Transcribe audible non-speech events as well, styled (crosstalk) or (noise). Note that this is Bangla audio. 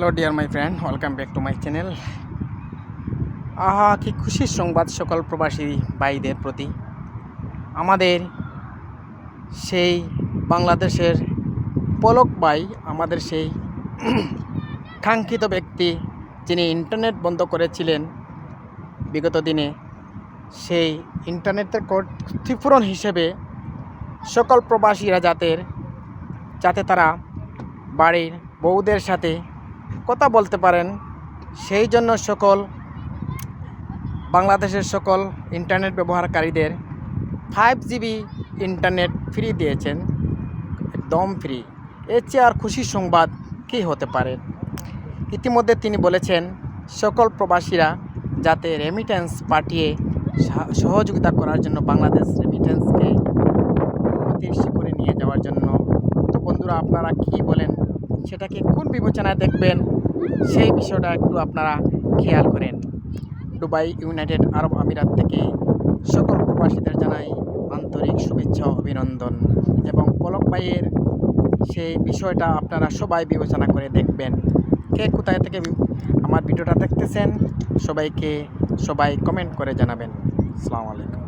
Hello dear my friend welcome back to my channel আহা, কি খুশির সংবাদ সকল প্রবাসী ভাইদের প্রতি। আমাদের সেই বাংলাদেশের পলক ভাই, আমাদের সেই (clears throat) কাঙ্ক্ষিত ব্যক্তি, যিনি ইন্টারনেট বন্ধ করেছিলেন বিগত দিনে, সেই ইন্টারনেটের ক্ষতিপূরণ হিসেবে সকল প্রবাসীরা যাদের যাতে তারা বাড়ির বউদের সাথে কথা বলতে পারেন, সেই জন্য সকল বাংলাদেশের সকল ইন্টারনেট ব্যবহারকারীদের ফাইভ জিবি ইন্টারনেট ফ্রি দিয়েছেন, একদম ফ্রি এর চেয়ে আর খুশির সংবাদ কী হতে পারে? ইতিমধ্যে তিনি বলেছেন, সকল প্রবাসীরা যাতে রেমিটেন্স পাঠিয়ে সহযোগিতা করার জন্য বাংলাদেশ রেমিটেন্সকে উদ্দেশ্য করে নিয়ে যাওয়ার জন্য। তো বন্ধুরা, আপনারা কি বলেন? সেটাকে কোন বিবেচনায় দেখবেন? সেই বিষয়টা একটু আপনারা খেয়াল করেন। দুবাই, ইউনাইটেড আরব আমিরাত থেকে সকল প্রবাসীদের জানাই আন্তরিক শুভেচ্ছা অভিনন্দন এবং পলক ভাইয়ের সেই বিষয়টা আপনারা সবাই বিবেচনা করে দেখবেন। কে কোথায় থেকে আমার ভিডিওটা দেখতেছেন, সবাইকে সবাই কমেন্ট করে জানাবেন। আসসালামু আলাইকুম।